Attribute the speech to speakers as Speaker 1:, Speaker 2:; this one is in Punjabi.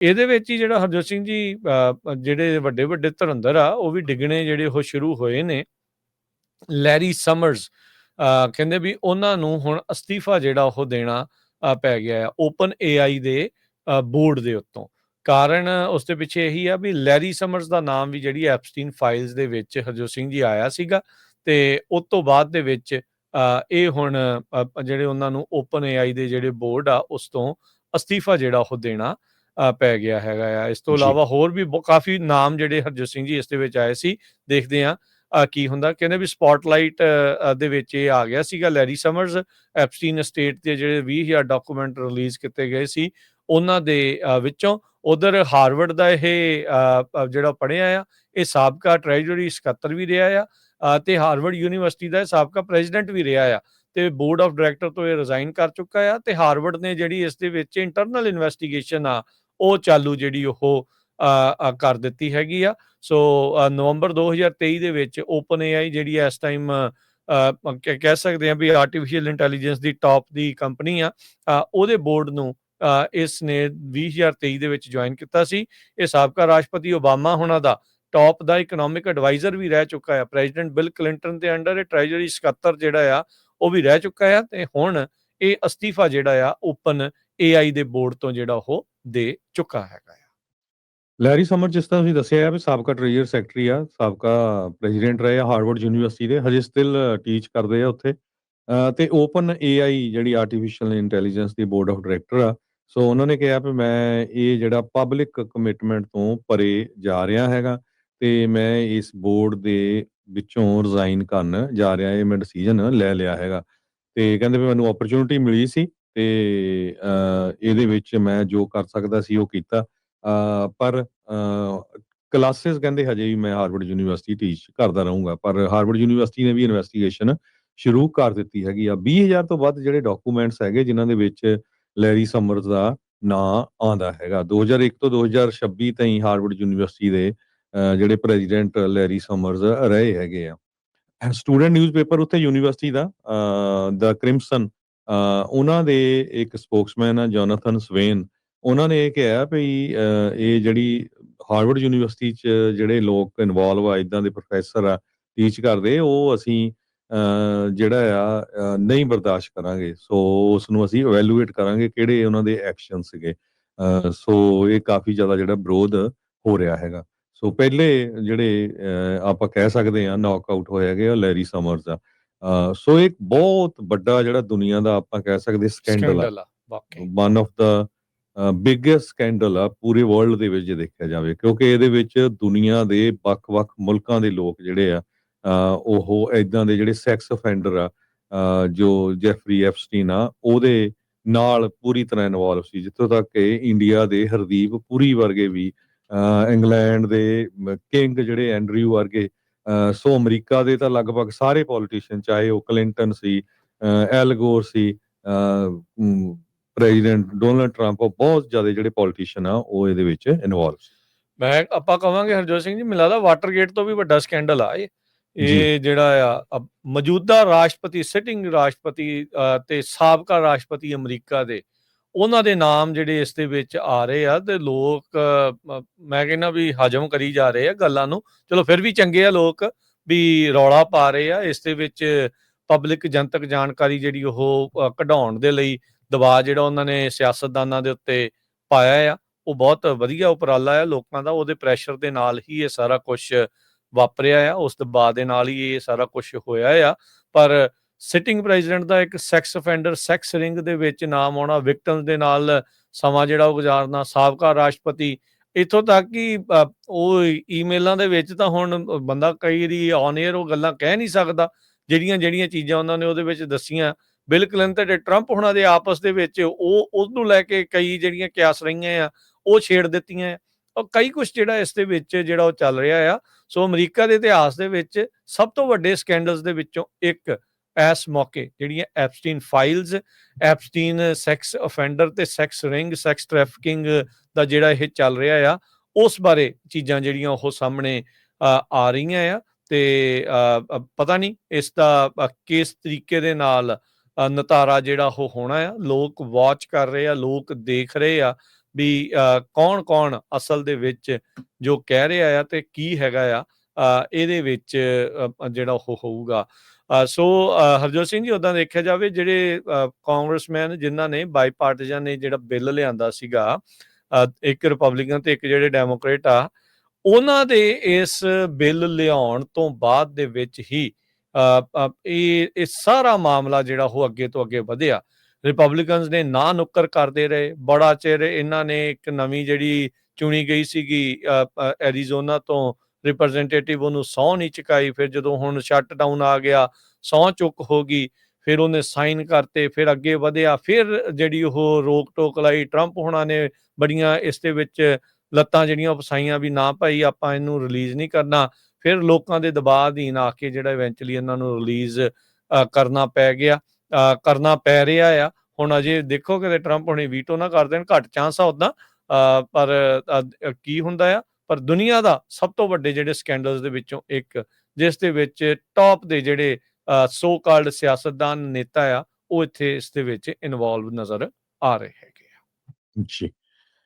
Speaker 1: ਇਹਦੇ ਵਿੱਚ ਹੀ ਜਿਹੜਾ ਹਰਜੋਤ ਸਿੰਘ ਜੀ ਜਿਹੜੇ ਵੱਡੇ ਵੱਡੇ ਧਰੰਦਰ ਆ, ਉਹ ਵੀ ਡਿੱਗਣੇ ਜਿਹੜੇ ਉਹ ਸ਼ੁਰੂ ਹੋਏ ਨੇ। ਲੈਰੀ ਸਮਰਸ ਕਹਿੰਦੇ ਵੀ ਉਹਨਾਂ ਨੂੰ ਹੁਣ ਅਸਤੀਫਾ ਜਿਹੜਾ ਉਹ ਦੇਣਾ ਪੈ ਗਿਆ ਆ ਓਪਨ ਏਆਈ ਦੇ ਬੋਰਡ ਦੇ ਉੱਤੋਂ। ਕਾਰਨ ਉਸ ਦੇ ਪਿੱਛੇ ਇਹੀ ਆ ਵੀ ਲੈਰੀ ਸਮਰਸ ਦਾ ਨਾਮ ਵੀ ਜਿਹੜੀ ਐਪਸਟੀਨ ਫਾਈਲਸ ਦੇ ਵਿੱਚ ਹਰਜੋਤ ਸਿੰਘ ਜੀ ਆਇਆ ਸੀਗਾ ਤੇ ਉਸ ਤੋਂ ਬਾਅਦ ਦੇ ਵਿੱਚ ਇਹ ਹੁਣ ਜਿਹੜੇ ਉਹਨਾਂ ਨੂੰ ਓਪਨ ਏਆਈ ਦੇ ਜਿਹੜੇ ਬੋਰਡ ਆ, ਉਸ ਤੋਂ ਅਸਤੀਫਾ ਜਿਹੜਾ ਉਹ ਦੇਣਾ ਪੈ ਗਿਆ ਹੈਗਾ ਆ। ਇਸ ਤੋਂ। ਇਲਾਵਾ ਹੋਰ ਵੀ ਕਾਫੀ ਨਾਮ ਜਿਹੜੇ ਹਰਜੋਤ ਸਿੰਘ ਜੀ ਇਸ ਦੇ ਵਿੱਚ ਆਏ ਸੀ ਦੇਖਦੇ ਆ ਕੀ ਹੁੰਦਾ। ਕਹਿੰਦੇ ਵੀ ਸਪੌਟਲਾਈਟ ਦੇ ਵਿੱਚ ਇਹ ਆ ਗਿਆ ਸੀਗਾ ਲੈਰੀ ਸਮਰਸ ਐਪਸਟੀਨ ਸਟੇਟ ਦੇ ਜਿਹੜੇ 20000 ਡਾਕੂਮੈਂਟ ਰਿਲੀਜ਼ ਕੀਤੇ ਗਏ ਸੀ ਉਹਨਾਂ ਦੇ ਵਿੱਚੋਂ ਉਧਰ ਹਾਰਵਰਡ ਦਾ ਇਹ ਜਿਹੜਾ ਪੜ੍ਹਿਆ ਆ ਇਹ ਸਾਬਕਾ ਟ੍ਰੈਜਰੀ ਸਕੱਤਰ ਵੀ ਰਿਹਾ ਆ ਤੇ ਹਾਰਵਰਡ ਯੂਨੀਵਰਸਿਟੀ ਦਾ ਸਾਬਕਾ ਪ੍ਰੈਜ਼ੀਡੈਂਟ ਵੀ ਰਿਹਾ ਆ। ਤੇ ਬੋਰਡ ਆਫ ਡਾਇਰੈਕਟਰ ਤੋਂ ਇਹ ਰਿਜ਼ਾਈਨ ਕਰ ਚੁੱਕਾ ਆ ਤੇ ਹਾਰਵਰਡ ਨੇ ਜਿਹੜੀ ਇਸ ਦੇ ਵਿੱਚ ਇੰਟਰਨਲ ਇਨਵੈਸਟੀਗੇਸ਼ਨ ਆ, ਉਹ ਚਾਲੂ ਜਿਹੜੀ ਉਹ ਕਰ ਦਿੱਤੀ ਹੈਗੀ ਆ। ਸੋ ਨਵੰਬਰ 2023 ਦੇ ਵਿੱਚ ਓਪਨ ਏਆਈ ਜਿਹੜੀ ਇਸ ਟਾਈਮ ਕਹਿ ਸਕਦੇ ਆ ਵੀ ਆਰਟੀਫੀਸ਼ੀਅਲ ਇੰਟੈਲੀਜੈਂਸ ਦੀ ਟਾਪ ਦੀ ਕੰਪਨੀ ਆ ਉਹਦੇ ਬੋਰਡ ਨੂੰ ਇਸ ਨੇ 2023 ਦੇ ਵਿੱਚ ਜੁਆਇਨ ਕੀਤਾ ਸੀ। ਇਹ ਸਾਬਕਾ ਰਾਸ਼ਟਰਪਤੀ ਓਬਾਮਾ ਹੁਣਾਂ ਦਾ ਟਾਪ ਦਾ ਇਕਨੋਮਿਕ ਐਡਵਾਈਜ਼ਰ ਵੀ ਰਹਿ ਚੁੱਕਾ ਹੈ ਪ੍ਰੈਜ਼ੀਡੈਂਟ ਬਿਲ ਕਲਿੰਟਨ ਦੇ ਅੰਡਰ ਇਹ ਟ੍ਰੈਜਰੀ ਸਕੱਤਰ ਜਿਹੜਾ ਆ ਉਹ ਵੀ ਰਹਿ ਚੁੱਕਾ ਆ ਤੇ ਹੁਣ ਇਹ ਅਸਤੀਫਾ ਜਿਹੜਾ ਆ ਓਪਨ ਏਆਈ ਦੇ ਬੋਰਡ ਤੋਂ ਜਿਹੜਾ ਉਹ ਦੇ ਚੁੱਕਾ ਹੈਗਾ
Speaker 2: ਲੈਰੀ ਸਮਰ ਜਿਸ ਤਰ੍ਹਾਂ ਤੁਸੀਂ ਦੱਸਿਆ ਹੈ ਵੀ ਸਾਬਕਾ ਟ੍ਰੇਜਰ ਸੈਕਟਰੀ ਆ ਸਾਬਕਾ ਪ੍ਰੈਜ਼ੀਡੈਂਟ ਰਹੇ ਆ ਹਾਰਵਰਡ ਯੂਨੀਵਰਸਿਟੀ ਦੇ ਹਜੇ ਸਟਿਲ ਟੀਚ ਕਰਦੇ ਆ ਉੱਥੇ। ਅ, ਤੇ ਓਪਨ ਏਆਈ ਜਿਹੜੀ ਆਰਟੀਫੀਸ਼ੀਅਲ ਇੰਟੈਲੀਜੈਂਸ ਦੀ ਬੋਰਡ ਆਫ ਡਾਇਰੈਕਟਰ ਆ ਸੋ ਉਹਨਾਂ ਨੇ ਕਿਹਾ ਵੀ ਮੈਂ ਇਹ ਜਿਹੜਾ ਪਬਲਿਕ ਕਮਿਟਮੈਂਟ ਤੋਂ ਪਰੇ ਜਾ ਰਿਹਾ ਹੈਗਾ ਤੇ ਮੈਂ ਇਸ ਬੋਰਡ ਦੇ ਵਿੱਚੋਂ ਰਿਜ਼ਾਈਨ ਕਰਨ ਜਾ ਰਿਹਾ, ਇਹ ਮੈਂ ਡਿਸੀਜਨ ਲੈ ਲਿਆ ਹੈਗਾ। ਤੇ ਕਹਿੰਦੇ ਵੀ ਮੈਨੂੰ ਓਪਰਚ्युनिटी ਮਿਲੀ ਸੀ ਤੇ ਇਹਦੇ ਵਿੱਚ ਮੈਂ ਜੋ ਕਰ ਸਕਦਾ ਸੀ ਉਹ ਕੀਤਾ। ਪਰ ਕਲਾਸਿਸ ਕਹਿੰਦੇ ਹਜੇ ਵੀ ਮੈਂ ਹਾਰਵਰਡ ਯੂਨੀਵਰਸਿਟੀ ਟੀਚ ਕਰਦਾ ਰਹੂੰਗਾ। ਪਰ ਹਾਰਵਰਡ ਯੂਨੀਵਰਸਿਟੀ ਨੇ ਵੀ ਇਨਵੈਸਟੀਗੇਸ਼ਨ ਸ਼ੁਰੂ ਕਰ ਦਿੱਤੀ ਹੈਗੀ ਆ। 20000 ਤੋਂ ਵੱਧ ਜਿਹੜੇ ਡਾਕੂਮੈਂਟਸ ਹੈਗੇ ਜਿਨ੍ਹਾਂ ਦੇ ਵਿੱਚ ਲੈਰੀ ਸਮਰਥ ਦਾ ਨਾਂ ਆਉਂਦਾ ਹੈਗਾ। 2001 ਤੋਂ 2026 ਤਾਈਂ ਹਾਰਵਰਡ ਯੂਨੀਵਰਸਿਟੀ ਦੇ ਜਿਹੜੇ ਪ੍ਰੈਜ਼ੀਡੈਂਟ ਲੈਰੀ ਸਮਰਸ ਰਹੇ ਹੈਗੇ ਆ। ਸਟੂਡੈਂਟ ਨਿਊਜ਼ਪੇਪਰ ਉੱਥੇ ਯੂਨੀਵਰਸਿਟੀ ਦਾ ਦਾ ਕ੍ਰਿਮਸਨ ਉਹਨਾਂ ਦੇ ਇੱਕ ਸਪੋਕਸਮੈਨ ਆ, ਜੋਨਾਥਨ ਸਵੇਨ। ਉਹਨਾਂ ਨੇ ਇਹ ਕਿਹਾ ਵੀ ਇਹ ਜਿਹੜੀ ਹਾਰਵਰਡ ਯੂਨੀਵਰਸਿਟੀ ਚ ਜਿਹੜੇ ਲੋਕ ਇਨਵੋਲਵ ਆ ਇਦਾਂ ਦੇ ਪ੍ਰੋਫੈਸਰ ਆ ਟੀਚ ਕਰਦੇ, ਉਹ ਅਸੀਂ ਜਿਹੜਾ ਆ ਨਹੀਂ ਬਰਦਾਸ਼ਤ ਕਰਾਂਗੇ। ਸੋ ਉਸ ਨੂੰ ਅਸੀਂ ਇਵੈਲੂਏਟ ਕਰਾਂਗੇ ਕਿਹੜੇ ਉਹਨਾਂ ਦੇ ਐਕਸ਼ਨ ਸੀਗੇ। ਸੋ ਇਹ ਕਾਫੀ ਜ਼ਿਆਦਾ ਜਿਹੜਾ ਵਿਰੋਧ ਹੋ ਰਿਹਾ ਹੈਗਾ। ਸੋ ਪਹਿਲੇ ਜਿਹੜੇ ਆਪਾਂ ਕਹਿ ਸਕਦੇ ਆ ਨੌਕਆਊਟ ਹੋਏ ਹੈਗੇ ਆ ਲੈਰੀ ਸਮਰਸ ਦਾ। ਸੋ ਇੱਕ ਬਹੁਤ ਵੱਡਾ ਜਿਹੜਾ ਦੁਨੀਆ ਦਾ ਆਪਾਂ ਕਹਿ ਸਕਦੇ ਸਕੈਂਡਲ ਆ।
Speaker 1: ਵਾਕਈ।
Speaker 2: One of the biggest scandal ਆ ਪੂਰੇ ਵਰਲਡ ਦੇ ਵਿੱਚ ਜੇ ਦੇਖਿਆ ਜਾਵੇ। ਕਿਉਂਕਿ ਇਹਦੇ ਵਿੱਚ ਦੁਨੀਆ ਦੇ ਵੱਖ-ਵੱਖ ਮੁਲਕਾਂ ਦੇ ਲੋਕ ਜਿਹੜੇ ਆ ਉਹ ਇਦਾਂ ਦੇ ਜਿਹੜੇ ਸੈਕਸ ਅਫੈਂਡਰ ਆ ਜੋ ਜੈਫਰੀ ਐਫਸਟੀਨ ਆ ਉਹਦੇ ਨਾਲ ਪੂਰੀ ਤਰ੍ਹਾਂ ਇਨਵੋਲਵ ਸੀ। ਜਿੱਥੋਂ ਤੱਕ ਕਿ ਇੰਡੀਆ ਦੇ ਹਰਦੀਪ ਪੁਰੀ ਵਰਗੇ ਵੀ ਇੰਗਲੈਂਡ ਦੇ ਕਿੰਗ ਜਿਹੜੇ ਐਂਡਰਿਊ ਵਰਗੇ ਸੋ ਅਮਰੀਕਾ ਦੇ ਤਾਂ ਲਗਭਗ ਸਾਰੇ ਪੋਲੀਟੀਸ਼ੀਅਨ ਚਾਹੇ ਉਹ ਕਲਿੰਟਨ ਸੀ ਐਲ ਗੋਰ ਸੀ ਪ੍ਰੈਜ਼ੀਡੈਂਟ ਡੋਨਲਡ ਟਰੰਪ ਉਹ ਬਹੁਤ ਜ਼ਿਆਦਾ ਜਿਹੜੇ ਪੋਲੀਟੀਸ਼ੀਅਨ ਆ ਉਹ ਇਹਦੇ ਵਿੱਚ ਇਨਵੋਲਵ ਸੀ।
Speaker 1: ਮੈਂ ਆਪਾਂ ਕਵਾਂਗੇ ਹਰਜੋਤ ਸਿੰਘ ਜੀ ਮੈਨੂੰ ਲੱਗਦਾ ਵਾਟਰਗੇਟ ਤੋਂ ਵੀ ਵੱਡਾ ਸਕੈਂਡਲ ਆ ਇਹ। ਇਹ ਜਿਹੜਾ ਆ ਮੌਜੂਦਾ ਰਾਸ਼ਟਰਪਤੀ ਸਿਟਿੰਗ ਰਾਸ਼ਟਰਪਤੀ ਤੇ ਸਾਬਕਾ ਰਾਸ਼ਟਰਪਤੀ ਅਮਰੀਕਾ ਦੇ ਉਹਨਾਂ ਦੇ ਨਾਮ ਜਿਹੜੇ ਇਸ ਦੇ ਵਿੱਚ ਆ ਰਹੇ ਆ ਤੇ ਲੋਕ ਮੈਂ ਕਹਿੰਦਾ ਵੀ ਹਜਮ ਕਰੀ ਜਾ ਰਹੇ ਆ ਗੱਲਾਂ ਨੂੰ। ਚਲੋ ਫਿਰ ਵੀ ਚੰਗੇ ਆ ਲੋਕ ਵੀ ਰੌਲਾ ਪਾ ਰਹੇ ਆ, ਇਸ ਦੇ ਵਿੱਚ ਪਬਲਿਕ ਜਨਤਕ ਜਾਣਕਾਰੀ ਜਿਹੜੀ ਉਹ ਕਢਾਉਣ ਦੇ ਲਈ ਦਬਾਅ ਜਿਹੜਾ ਉਹਨਾਂ ਨੇ ਸਿਆਸਤਦਾਨਾਂ ਦੇ ਉੱਤੇ ਪਾਇਆ ਆ, ਉਹ ਬਹੁਤ ਵਧੀਆ ਉਪਰਾਲਾ ਆ ਲੋਕਾਂ ਦਾ, ਉਹਦੇ ਪ੍ਰੈਸ਼ਰ ਦੇ ਨਾਲ ਹੀ ਇਹ ਸਾਰਾ ਕੁਝ ਵਾਪਰਿਆ ਆ, ਉਸ ਦਬਾਅ ਦੇ ਨਾਲ ਹੀ ਇਹ ਸਾਰਾ ਕੁਝ ਹੋਇਆ ਆ। ਪਰ ਸਿਟਿੰਗ ਪ੍ਰੈਜ਼ੀਡੈਂਟ ਦਾ ਇੱਕ ਸੈਕਸ ਅਫੈਂਡਰ ਸੈਕਸ ਰਿੰਗ ਦੇ ਵਿੱਚ ਨਾਮ ਆਉਣਾ ਵਿਕਟਮਸ ਦੇ ਨਾਲ ਸਮਾਂ ਜਿਹੜਾ ਉਹ ਗੁਜ਼ਾਰਨਾ, ਸਾਬਕਾ ਰਾਸ਼ਟਰਪਤੀ। ਇਥੋਂ ਤੱਕ ਕਿ ਉਹ ਈਮੇਲਾਂ ਦੇ ਵਿੱਚ ਤਾਂ ਹੁਣ ਬੰਦਾ ਕਈ ਵਾਰੀ ਔਨ 에ਅਰ ਉਹ ਗੱਲਾਂ ਕਹਿ ਨਹੀਂ ਸਕਦਾ, ਜਿਹੜੀਆਂ ਜਿਹੜੀਆਂ ਚੀਜ਼ਾਂ ਉਹਨਾਂ ਨੇ ਉਹਦੇ ਵਿੱਚ ਦੱਸੀਆਂ। ਬਿਲ ਕਲਿੰਟਨ ਤੇ ਟਰੰਪ ਹੁਣਾਂ ਦੇ ਆਪਸ ਦੇ ਵਿੱਚ ਉਹ, ਉਹਨੂੰ ਲੈ ਕੇ ਕਈ ਜਿਹੜੀਆਂ ਕਿਆਸ ਰਹੀਆਂ ਆ, ਉਹ ਛੇੜ ਦਿੱਤੀਆਂ ਆ। ਔਰ ਕਈ ਕੁਝ ਜਿਹੜਾ ਇਸ ਦੇ ਵਿੱਚ ਜਿਹੜਾ ਉਹ ਚੱਲ ਰਿਹਾ ਆ। ਸੋ ਅਮਰੀਕਾ ਦੇ ਇਤਿਹਾਸ ਦੇ ਵਿੱਚ ਸਭ ਤੋਂ ਵੱਡੇ ਸਕੈਂਡਲਸ ਦੇ ਵਿੱਚੋਂ ਇੱਕ ਇਸ ਮੌਕੇ ਜਿਹੜੀਆਂ Epstein files Epstein sex offender ਤੇ ਸੈਕਸ ਰਿੰਗ, ਸੈਕਸ ਟ੍ਰੈਫਿਕਿੰਗ ਦਾ ਜਿਹੜਾ ਇਹ ਚੱਲ ਰਿਹਾ ਆ, ਉਸ ਬਾਰੇ ਚੀਜ਼ਾਂ ਜਿਹੜੀਆਂ ਉਹ ਸਾਹਮਣੇ ਆ ਰਹੀਆਂ ਆ ਤੇ ਪਤਾ ਨਹੀਂ ਇਸ ਦਾ ਕਿਸ ਤਰੀਕੇ ਦੇ ਨਾਲ ਨਤਾਰਾ ਜਿਹੜਾ ਉਹ ਹੋਣਾ ਆ, ਲੋਕ ਵਾਚ ਕਰ ਰਹੇ ਆ, ਲੋਕ ਦੇਖ ਰਹੇ ਆ ਵੀ ਕੌਣ-ਕੌਣ ਅਸਲ ਦੇ ਵਿੱਚ ਜੋ ਕਹਿ ਰਿਹਾ ਆ ਤੇ ਕੀ ਹੈਗਾ ਆ ਇਹਦੇ ਵਿੱਚ ਜਿਹੜਾ ਉਹ ਹੋਊਗਾ। ਸੋ ਹਰਜੋਤ ਸਿੰਘ ਜੀ ਉਦਾਂ ਦੇਖਿਆ ਜਾਵੇ ਜਿਹੜੇ ਅ, ਕਾਂਗਰਸਮੈਨ ਜਿਨ੍ਹਾਂ ਨੇ ਬਾਈਪਾਰਟੀਜਨ ਨੇ ਜਿਹੜਾ ਬਿੱਲ ਲਿਆਂਦਾ ਸੀਗਾ ਇੱਕ ਰਿਪਬਲਿਕਨ ਤੇ ਇੱਕ ਜਿਹੜੇ ਡੈਮੋਕ੍ਰੇਟ ਆ ਉਹਨਾਂ ਦੇ ਇਸ ਬਿੱਲ ਲਿਆਉਣ ਤੋਂ ਬਾਅਦ ਦੇ ਵਿੱਚ ਹੀ ਇਹ ਇਹ ਸਾਰਾ ਮਾਮਲਾ ਜਿਹੜਾ ਉਹ ਅੱਗੇ ਤੋਂ ਅੱਗੇ ਵਧਿਆ। ਰਿਪਬਲਿਕਨਸ ਨੇ ਨਾ ਨੁੱਕਰ ਕਰਦੇ ਰਹੇ ਬੜਾ ਚਿਰ ਇਹਨਾਂ ਨੇ ਇੱਕ ਨਵੀਂ ਜਿਹੜੀ ਚੁਣੀ ਗਈ ਸੀਗੀ ਐਰੀਜ਼ੋਨਾ ਤੋਂ ਰਿਪਰੈਜ਼ੈਂਟੇਟਿਵ ਉਹਨੂੰ ਸਹੁੰ ਨਹੀਂ ਚੁਕਾਈ, ਫਿਰ ਜਦੋਂ ਹੁਣ ਸ਼ਟ ਡਾਊਨ ਆ ਗਿਆ, ਸਹੁੰ ਚੁੱਕ ਹੋ ਗਈ, ਫਿਰ ਉਹਨੇ ਸਾਈਨ ਕਰਤੇ, ਫਿਰ ਅੱਗੇ ਵਧਿਆ, ਫਿਰ ਜਿਹੜੀ ਉਹ ਰੋਕ ਟੋਕ ਲਾਈ ਟਰੰਪ ਹੁਣਾਂ ਨੇ ਬੜੀਆਂ ਇਸ ਦੇ ਵਿੱਚ ਲੱਤਾਂ ਜਿਹੜੀਆਂ ਫਸਾਈਆਂ ਵੀ ਨਾ ਭਾਈ, ਆਪਾਂ ਇਹਨੂੰ ਰਿਲੀਜ਼ ਨਹੀਂ ਕਰਨਾ, ਫਿਰ ਲੋਕਾਂ ਦੇ ਦਬਾਅ ਅਧੀਨ ਆ ਕੇ ਜਿਹੜਾ ਇਵੈਂਚੁਅਲੀ ਇਹਨਾਂ ਨੂੰ ਰਿਲੀਜ਼ ਕਰਨਾ ਪੈ ਗਿਆ ਕਰਨਾ ਪੈ ਰਿਹਾ ਆ। ਹੁਣ ਅਜੇ ਦੇਖੋ ਕਿ ਟਰੰਪ ਹੁਣੇ ਵੀਟੋ ਨਾ ਕਰ ਦੇਣ, ਘੱਟ ਚਾਂਸ ਆ ਉਦਾਂ ਪਰ ਕੀ ਹੁੰਦਾ ਆ? ਪਰ ਦੁਨੀਆ ਦਾ ਸਭ ਤੋਂ ਵੱਡੇ ਜਿਹੜੇ ਸਕੈਂਡਲਸ ਦੇ ਵਿੱਚੋਂ ਇੱਕ, ਜਿਸ ਦੇ ਵਿੱਚ ਟੌਪ ਦੇ ਜਿਹੜੇ ਸੋ ਕਾਲਡ ਸਿਆਸਤਦਾਨ ਨੇਤਾ ਆ, ਉਹ ਇੱਥੇ ਇਸ ਦੇ ਵਿੱਚ ਇਨਵੋਲਵ ਨਜ਼ਰ ਆ ਰਹੇ ਹੈਗੇ ਆ।
Speaker 2: ਜੀ।